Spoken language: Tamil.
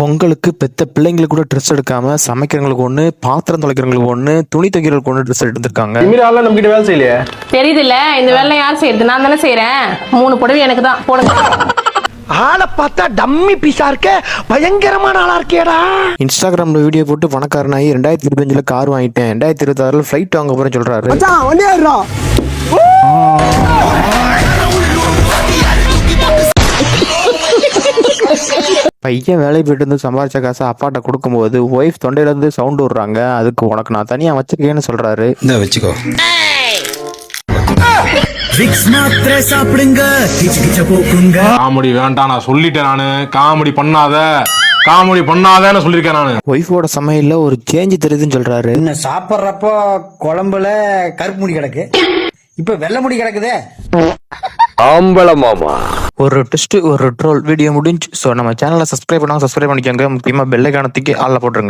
பொங்கலுக்கு பெத்த பிள்ளைங்களுக்கு கூட ட்ரெஸ் எடுக்காம சமைக்கிறவங்களுக்கு ஒன்று பாத்திரம் துளைக்கிறவங்களுக்கு ஒன்று துணி தைக்கிறவங்களுக்கு ஒன்று ட்ரெஸ் எடுத்திருக்காங்க. ஆள்லாம் நம்ம கிட்ட வேலை செய்யலையே? தெரியுதுல்ல இந்த வேலை யார் செய்யறது? நான் தானே செய்யறேன். மூணு புடவை எனக்கு தான் போடுங்க. ஆளை பார்த்தா டம்மி பீஸா இருக்க பயங்கரமான ஆளா இருக்கேடா. இன்ஸ்டாகிராமில் வீடியோ போட்டு பணக்காரனாகி ரெண்டாயிரத்தி இருபத்தஞ்சில் கார் வாங்கிட்டேன். ரெண்டாயிரத்தி இருபத்தாறில் ஃப்ளைட் வாங்க போகிறேன்னு சொல்கிறாரு பையன் வேலை போயிட்டு இருந்து சம்பாரிச்ச காசை அப்பாட்ட கொடுக்கும்போது ஒய்ஃப் தொண்டையிலேருந்து சவுண்ட் விடுறாங்க. அதுக்கு உனக்கு நான் தனியாக வச்சிருக்கேன்னு சொல்கிறாரு இந்த வச்சுக்கோ. சாப்பிடுங்க கிச்சு கிச்ச போக்குங்க காமெடி வேண்டாம் நான் சொல்லிட்டேன் நானு. காமெடி பண்ணாத. காமெடி பண்ணாதேன்னு சொல்லியிருக்கேன் நானு. ஒய்ஃபோட சமையலில் ஒரு சேஞ்ச் தெரியுதுன்னு சொல்கிறாரு என்ன சாப்பிட்றப்போ குழம்புல கருப்பு முடி கிடக்கு? இப்ப வெள்ளை முடி கிடக்குதே. ஒரு டெஸ்ட் ஒரு ட்ரோல் வீடியோ முடிஞ்சு. ஸோ நம்ம சேனலை சப்ஸ்கிரைப் பண்ணாங்க சப்ஸ்கிரைப் பண்ணிக்கோங்க. முக்கியமாக பெல்லைக்கானத்துக்கு ஆளில் போட்டுருங்க.